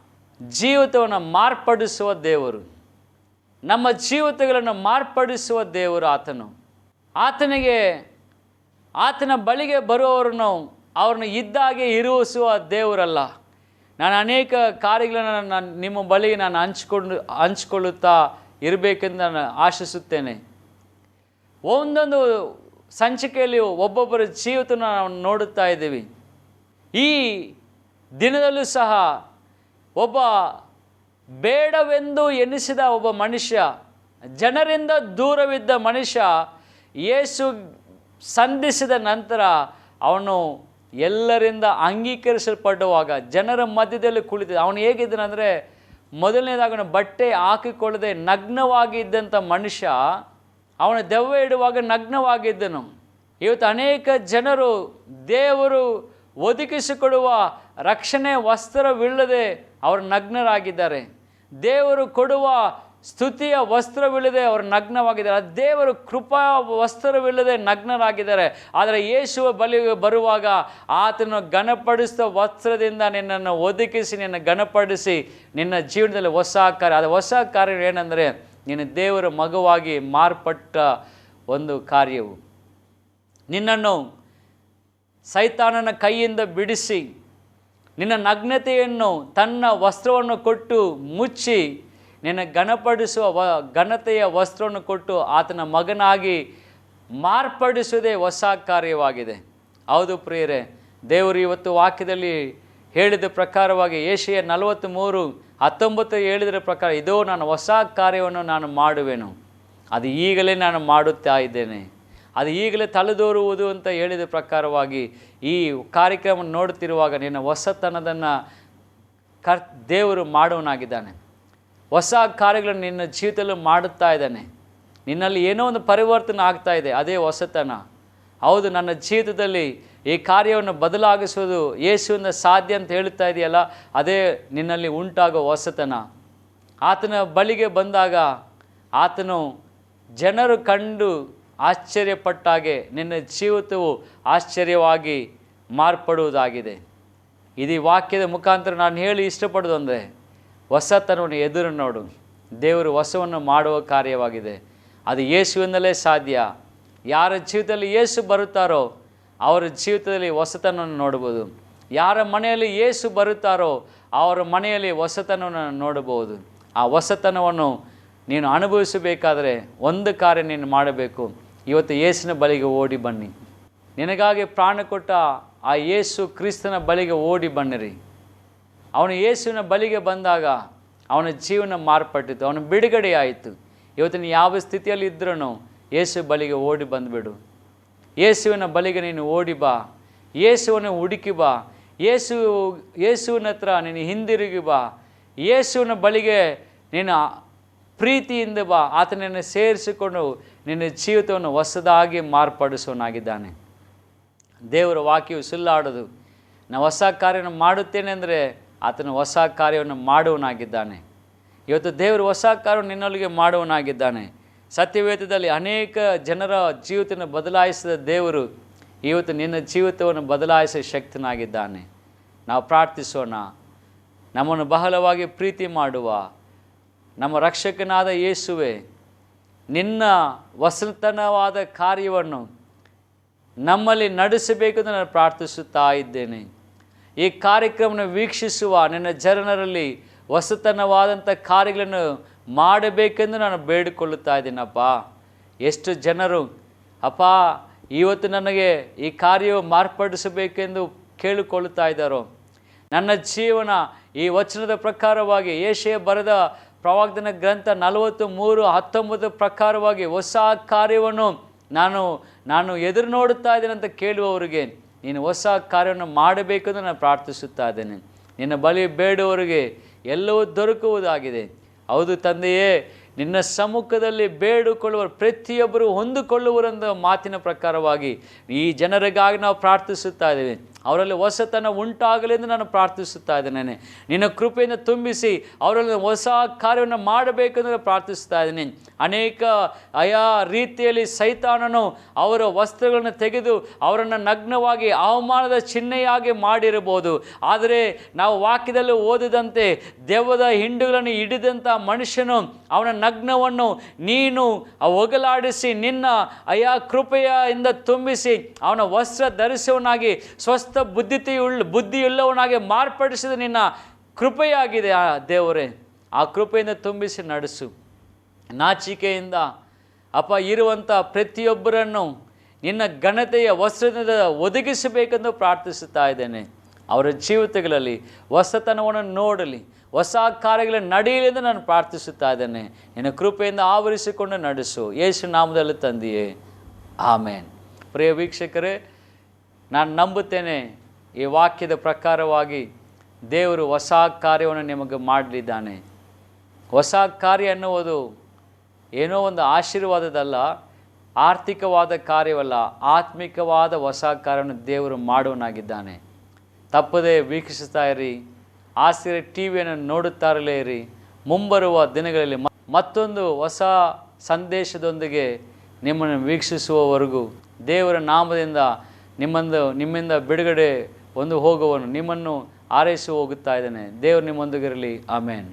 ಜೀವಿತವನ್ನು ಮಾರ್ಪಡಿಸುವ ದೇವರು. ನಮ್ಮ ಜೀವಿತಗಳನ್ನು ಮಾರ್ಪಡಿಸುವ ದೇವರು ಆತನು. ಆತನಿಗೆ, ಆತನ ಬಳಿಗೆ ಬರುವವರನ್ನು, ಅವ್ರನ್ನ ಇದ್ದಾಗೆ ಇರುವಿಸುವ ದೇವರಲ್ಲ. ನಾನು ಅನೇಕ ಕಾರ್ಯಗಳನ್ನು ನಾನು ನಿಮ್ಮ ಬಳಿಗೆ ನಾನು ಹಂಚ್ಕೊಂಡು ಹಂಚ್ಕೊಳ್ಳುತ್ತಾ ಇರಬೇಕೆಂದು ನಾನು ಆಶಿಸುತ್ತೇನೆ. ಒಂದೊಂದು ಸಂಚಿಕೆಯಲ್ಲಿ ಒಬ್ಬೊಬ್ಬರ ಜೀವಿತನ ನಾವು ನೋಡುತ್ತಾ ಇದ್ದೀವಿ. ಈ ದಿನದಲ್ಲೂ ಸಹ ಒಬ್ಬ ಬೇಡವೆಂದು ಎನಿಸಿದ ಒಬ್ಬ ಮನುಷ್ಯ, ಜನರಿಂದ ದೂರವಿದ್ದ ಮನುಷ್ಯ, ಯೇಸು ಸಂಧಿಸಿದ ನಂತರ ಅವನು ಎಲ್ಲರಿಂದ ಅಂಗೀಕರಿಸಲ್ಪಡುವಾಗ ಜನರ ಮಧ್ಯದಲ್ಲಿ ಕುಳಿತಿದ್ದ ಅವನು ಹೇಗಿದ್ದನಂದರೆ ಮೊದಲನೇದಾಗ ಬಟ್ಟೆ ಹಾಕಿಕೊಳ್ಳದೆ ನಗ್ನವಾಗಿದ್ದಂಥ ಮನುಷ್ಯ, ಅವನ ದೆವ್ವ ಇಡುವಾಗ ನಗ್ನವಾಗಿದ್ದನು. ಇವತ್ತು ಅನೇಕ ಜನರು ದೇವರು ಒದಗಿಸಿಕೊಡುವ ರಕ್ಷಣೆ, ವಸ್ತ್ರವಿಲ್ಲದೆ ಅವರು ನಗ್ನರಾಗಿದ್ದಾರೆ. ದೇವರು ಕೊಡುವ ಸ್ತುತಿಯ ವಸ್ತ್ರವಿಲ್ಲದೆ ಅವರು ನಗ್ನವಾಗಿದ್ದಾರೆ. ದೇವರು ಕೃಪಾ ವಸ್ತ್ರವಿಲ್ಲದೆ ನಗ್ನರಾಗಿದ್ದಾರೆ. ಆದರೆ ಯೇಸುವ ಬಲಿ ಬರುವಾಗ ಆತನು ಘನಪಡಿಸಿದ ವಸ್ತ್ರದಿಂದ ನಿನ್ನನ್ನು ಒದಗಿಸಿ, ನಿನ್ನ ಘನಪಡಿಸಿ ನಿನ್ನ ಜೀವನದಲ್ಲಿ ಹೊಸ ಕಾರ್ಯ. ಅದು ಹೊಸ ಕಾರ್ಯ ಏನಂದರೆ ನಿನ್ನ ದೇವರ ಮಗುವಾಗಿ ಮಾರ್ಪಟ್ಟ ಒಂದು ಕಾರ್ಯವು. ನಿನ್ನನ್ನು ಸೈತಾನನ ಕೈಯಿಂದ ಬಿಡಿಸಿ, ನಿನ್ನ ನಗ್ನತೆಯನ್ನು ತನ್ನ ವಸ್ತ್ರವನ್ನು ಕೊಟ್ಟು ಮುಚ್ಚಿ ನಿನ್ನ ಘನಪಡಿಸುವ ವ, ಘನತೆಯ ವಸ್ತ್ರವನ್ನು ಕೊಟ್ಟು ಆತನ ಮಗನಾಗಿ ಮಾರ್ಪಡಿಸುವುದೇ ಹೊಸ ಕಾರ್ಯವಾಗಿದೆ. ಹೌದು ಪ್ರಿಯರೇ, ದೇವರು ಇವತ್ತು ವಾಕ್ಯದಲ್ಲಿ ಹೇಳಿದ ಪ್ರಕಾರವಾಗಿ ಏಷಿಯ ನಲವತ್ತು ಮೂರು ಹತ್ತೊಂಬತ್ತು ಹೇಳಿದರ ಪ್ರಕಾರ ಇದೋ ನಾನು ಹೊಸ ಕಾರ್ಯವನ್ನು ನಾನು ಮಾಡುವೆನು. ಅದು ಈಗಲೇ ನಾನು ಮಾಡುತ್ತಾ ಇದ್ದೇನೆ. ಅದು ಈಗಲೇ ತಲೆದೋರುವುದು ಅಂತ ಹೇಳಿದ ಪ್ರಕಾರವಾಗಿ ಈ ಕಾರ್ಯಕ್ರಮ ನೋಡುತ್ತಿರುವಾಗ ನಿನ್ನ ಹೊಸತನದನ್ನು ಕರ್, ದೇವರು ಮಾಡುವನಾಗಿದ್ದಾನೆ. ಹೊಸ ಕಾರ್ಯಗಳನ್ನು ನಿನ್ನ ಜೀವಿತದಲ್ಲಿ ಮಾಡುತ್ತಾ ಇದ್ದಾನೆ. ನಿನ್ನಲ್ಲಿ ಏನೋ ಒಂದು ಪರಿವರ್ತನೆ ಆಗ್ತಾ ಇದೆ, ಅದೇ ಹೊಸತನ. ಹೌದು, ನನ್ನ ಜೀವಿತದಲ್ಲಿ ಈ ಕಾರ್ಯವನ್ನು ಬದಲಾಗಿಸುವುದು ಯೇಸುವಿನ ಸಾಧ್ಯ ಅಂತ ಹೇಳ್ತಾ ಇದೆಯಲ್ಲ, ಅದೇ ನಿನ್ನಲ್ಲಿ ಉಂಟಾಗೋ ಹೊಸತನ. ಆತನ ಬಳಿಗೆ ಬಂದಾಗ ಆತನು ಜನರು ಕಂಡು ಆಶ್ಚರ್ಯಪಟ್ಟಾಗೆ ನಿನ್ನ ಜೀವಿತವು ಆಶ್ಚರ್ಯವಾಗಿ ಮಾರ್ಪಡುವುದಾಗಿದೆ. ಇದು ವಾಕ್ಯದ ಮುಖಾಂತರ ನಾನು ಹೇಳಿ ಇಷ್ಟಪಡೋದು ಅಂದರೆ ಹೊಸತನವನ್ನು ಎದುರು ನೋಡು. ದೇವರು ಹೊಸವನ್ನು ಮಾಡುವ ಕಾರ್ಯವಾಗಿದೆ. ಅದು ಯೇಸುವಿನಲ್ಲೇ ಸಾಧ್ಯ. ಯಾರ ಜೀವಿತದಲ್ಲಿ ಏಸು ಬರುತ್ತಾರೋ, ಅವರ ಜೀವಿತದಲ್ಲಿ ಹೊಸತನವನ್ನು ನೋಡ್ಬೋದು ಯಾರ ಮನೆಯಲ್ಲಿ ಏಸು ಬರುತ್ತಾರೋ, ಅವರ ಮನೆಯಲ್ಲಿ ಹೊಸತನವನ್ನು ನೋಡಬಹುದು. ಆ ಹೊಸತನವನ್ನು ನೀನು ಅನುಭವಿಸಬೇಕಾದರೆ ಒಂದು ಕಾರ್ಯ ನೀನು ಮಾಡಬೇಕು. ಇವತ್ತು ಯೇಸುವಿನ ಬಳಿಗೆ ಓಡಿ ಬನ್ನಿ. ನಿನಗಾಗಿ ಪ್ರಾಣ ಕೊಟ್ಟ ಆ ಯೇಸು ಕ್ರಿಸ್ತನ ಬಳಿಗೆ ಓಡಿ ಬನ್ನಿರಿ. ಅವನು ಯೇಸುವಿನ ಬಲಿಗೆ ಬಂದಾಗ ಅವನ ಜೀವನ ಮಾರ್ಪಟ್ಟಿತು, ಅವನು ಬಿಡುಗಡೆ ಆಯಿತು ಇವತ್ತು ನೀನು ಯಾವ ಸ್ಥಿತಿಯಲ್ಲಿ ಇದ್ರೂ ಯೇಸು ಬಲಿಗೆ ಓಡಿ ಬಂದುಬಿಡು. ಯೇಸುವಿನ ಬಲಿಗೆ ನೀನು ಓಡಿ ಬಾ. ಯೇಸುವನ್ನು ಹುಡುಕಿ ಬಾ. ಯೇಸು, ಯೇಸುವಿನ ಹತ್ರ ನೀನು ಹಿಂದಿರುಗಿ ಬಾ. ಯೇಸುವಿನ ಬಳಿಗೆ ನೀನು ಪ್ರೀತಿಯಿಂದ ಬಾ. ಆತನನ್ನು ಸೇರಿಸಿಕೊಂಡು ನಿನ್ನ ಜೀವಿತವನ್ನು ಹೊಸದಾಗಿ ಮಾರ್ಪಡಿಸೋನಾಗಿದ್ದಾನೆ ದೇವರ ವಾಕ್ಯವು ಸುಳ್ಳಾಡೋದು. ನಾವು ಹೊಸ ಕಾರ್ಯನ ಮಾಡುತ್ತೇನೆ ಅಂದರೆ ಆತನು ಹೊಸ ಕಾರ್ಯವನ್ನು ಮಾಡುವನಾಗಿದ್ದಾನೆ. ಇವತ್ತು ದೇವರು ಹೊಸ ಕಾರ್ಯವನ್ನು ನಿನ್ನೊಳಗೆ ಮಾಡುವನಾಗಿದ್ದಾನೆ. ಸತ್ಯವೇದದಲ್ಲಿ ಅನೇಕ ಜನರ ಜೀವಿತನ ಬದಲಾಯಿಸಿದ ದೇವರು ಇವತ್ತು ನಿನ್ನ ಜೀವಿತವನ್ನು ಬದಲಾಯಿಸುವ ಶಕ್ತನಾಗಿದ್ದಾನೆ. ನಾವು ಪ್ರಾರ್ಥಿಸೋಣ. ನಮ್ಮನ್ನು ಬಹಳವಾಗಿ ಪ್ರೀತಿ ಮಾಡುವ ನಮ್ಮ ರಕ್ಷಕನಾದ ಯೇಸುವೆ, ನಿನ್ನ ವಸತನವಾದ ಕಾರ್ಯವನ್ನು ನಮ್ಮಲ್ಲಿ ನಡೆಸಬೇಕೆಂದು ನಾನು ಪ್ರಾರ್ಥಿಸುತ್ತಾ ಇದ್ದೇನೆ. ಈ ಕಾರ್ಯಕ್ರಮವನ್ನು ವೀಕ್ಷಿಸುವ ನನ್ನ ಜನರಲ್ಲಿ ಹೊಸತನವಾದಂಥ ಕಾರ್ಯಗಳನ್ನು ಮಾಡಬೇಕೆಂದು ನಾನು ಬೇಡಿಕೊಳ್ಳುತ್ತಾ ಇದ್ದೀನಪ್ಪ. ಎಷ್ಟು ಜನರು, ಅಪ್ಪ, ಇವತ್ತು ನನಗೆ ಈ ಕಾರ್ಯವು ಮಾರ್ಪಡಿಸಬೇಕೆಂದು ಕೇಳಿಕೊಳ್ಳುತ್ತಾ ಇದ್ದಾರೋ? ನನ್ನ ಜೀವನ ಈ ವಚನದ ಪ್ರಕಾರವಾಗಿ ಏಷ್ಯ ಬರೆದ ಪ್ರವಾಗ್ದನ ಗ್ರಂಥ ನಲವತ್ತು ಮೂರು ಹತ್ತೊಂಬತ್ತು ಪ್ರಕಾರವಾಗಿ ಹೊಸ ಕಾರ್ಯವನ್ನು ನಾನು ನಾನು ಎದುರು ನೋಡುತ್ತಾ ಇದ್ದೇನೆ ಅಂತ ಕೇಳುವವರಿಗೆ ನೀನು ಹೊಸ ಕಾರ್ಯವನ್ನು ಮಾಡಬೇಕೆಂದು ನಾನು ಪ್ರಾರ್ಥಿಸುತ್ತಾ ಇದ್ದೇನೆ. ನಿನ್ನ ಬಳಿ ಬೇಡುವವರಿಗೆ ಎಲ್ಲವೂ ದೊರಕುವುದಾಗಿದೆ. ಹೌದು ತಂದೆಯೇ, ನಿನ್ನ ಸಮ್ಮುಖದಲ್ಲಿ ಬೇಡಿಕೊಳ್ಳುವ ಪ್ರತಿಯೊಬ್ಬರು ಹೊಂದಿಕೊಳ್ಳುವರೆಂದು ಮಾತಿನ ಪ್ರಕಾರವಾಗಿ ಈ ಜನರಿಗಾಗಿ ನಾವು ಪ್ರಾರ್ಥಿಸುತ್ತಾ ಇದ್ದೇವೆ. ಅವರಲ್ಲಿ ಹೊಸತನ ಉಂಟಾಗಲಿ ಎಂದು ನಾನು ಪ್ರಾರ್ಥಿಸುತ್ತಾ ಇದ್ದೇನೆ. ನಿನ್ನ ಕೃಪೆಯಿಂದ ತುಂಬಿಸಿ ಅವರಲ್ಲಿ ಹೊಸ ಕಾರ್ಯವನ್ನು ಮಾಡಬೇಕೆಂದು ಪ್ರಾರ್ಥಿಸ್ತಾ ಇದ್ದೀನಿ. ಅನೇಕ ಆಯಾ ರೀತಿಯಲ್ಲಿ ಸೈತಾನನು ಅವರ ವಸ್ತ್ರಗಳನ್ನು ತೆಗೆದು ಅವರನ್ನು ನಗ್ನವಾಗಿ ಅವಮಾನದ ಚಿಹ್ನೆಯಾಗಿ ಮಾಡಿರಬಹುದು. ಆದರೆ ನಾವು ವಾಕ್ಯದಲ್ಲಿ ಓದಿದಂತೆ ದೆವ್ವದ ಹಿಂಡುಗಳನ್ನು ಹಿಡಿದಂಥ ಮನುಷ್ಯನು ಅವನ ನಗ್ನವನ್ನು ನೀನು ಒಗಲಾಡಿಸಿ ನಿನ್ನ ಅಯಾ ಕೃಪೆಯಿಂದ ತುಂಬಿಸಿ ಅವನ ವಸ್ತ್ರ ಧರಿಸುವನಾಗಿ ಸ್ವಸ್ಥ ಬುದ್ಧಿತೆಯುಳ್ಳ, ಬುದ್ಧಿಯುಳ್ಳವನಾಗಿ ಮಾರ್ಪಡಿಸಿದ ನಿನ್ನ ಕೃಪೆಯಾಗಿದೆ ಆ ದೇವರೇ. ಆ ಕೃಪೆಯಿಂದ ತುಂಬಿಸಿ ನಡೆಸು. ನಾಚಿಕೆಯಿಂದ, ಅಪ್ಪ ಇರುವಂಥ ಪ್ರತಿಯೊಬ್ಬರನ್ನು ನಿನ್ನ ಘನತೆಯ ವಸ್ತ್ರದಿಂದ ಒದಗಿಸಬೇಕೆಂದು ಪ್ರಾರ್ಥಿಸುತ್ತಾ ಇದ್ದೇನೆ. ಅವರ ಜೀವಿತಗಳಲ್ಲಿ ಹೊಸತನವನ್ನು ನೋಡಲಿ, ಹೊಸ ಕಾರ್ಯಗಳ ನಡೆಯಲಿ ಎಂದು ನಾನು ಪ್ರಾರ್ಥಿಸುತ್ತಾ ಇದ್ದೇನೆ. ನಿನ್ನ ಕೃಪೆಯಿಂದ ಆವರಿಸಿಕೊಂಡು ನಡೆಸು. ಯೇಸು ನಾಮದಲ್ಲಿ ತಂದೆಯೇ. ಆಮೇನ್. ಪ್ರಿಯ ವೀಕ್ಷಕರೇ ನಾನು ನಂಬುತ್ತೇನೆ ಈ ವಾಕ್ಯದ ಪ್ರಕಾರವಾಗಿ ದೇವರು ಹೊಸ ಕಾರ್ಯವನ್ನು ನಿಮಗೆ ಮಾಡಲಿದ್ದಾನೆ. ಹೊಸ ಕಾರ್ಯ ಅನ್ನುವುದು ಏನೋ ಒಂದು ಆಶೀರ್ವಾದದಲ್ಲ, ಆರ್ಥಿಕವಾದ ಕಾರ್ಯವಲ್ಲ, ಆತ್ಮಿಕವಾದ ಹೊಸ ಕಾರ್ಯವನ್ನು ದೇವರು ಮಾಡುವನಾಗಿದ್ದಾನೆ ತಪ್ಪದೇ ವೀಕ್ಷಿಸ್ತಾ ಇರಿ ಆಸಿರ ಟಿ ವಿಯನ್ನು ನೋಡುತ್ತಾರಲೇ ಇರಿ, ಮುಂಬರುವ ದಿನಗಳಲ್ಲಿ ಮತ್ತೊಂದು ಹೊಸ ಸಂದೇಶದೊಂದಿಗೆ ನಿಮ್ಮನ್ನು ವೀಕ್ಷಿಸುವವರೆಗೂ ದೇವರ ನಾಮದಿಂದ ನಿಮ್ಮಂದು ನಿಮ್ಮಿಂದ ಬಿಡುಗಡೆ ಒಂದು ಹೋಗುವನು ನಿಮ್ಮನ್ನು ಆರೈಸಿ ಹೋಗುತ್ತಾ ಇದ್ದಾನೆ. ದೇವರು ನಿಮ್ಮೊಂದಿಗಿರಲಿ. ಆಮೇನ್.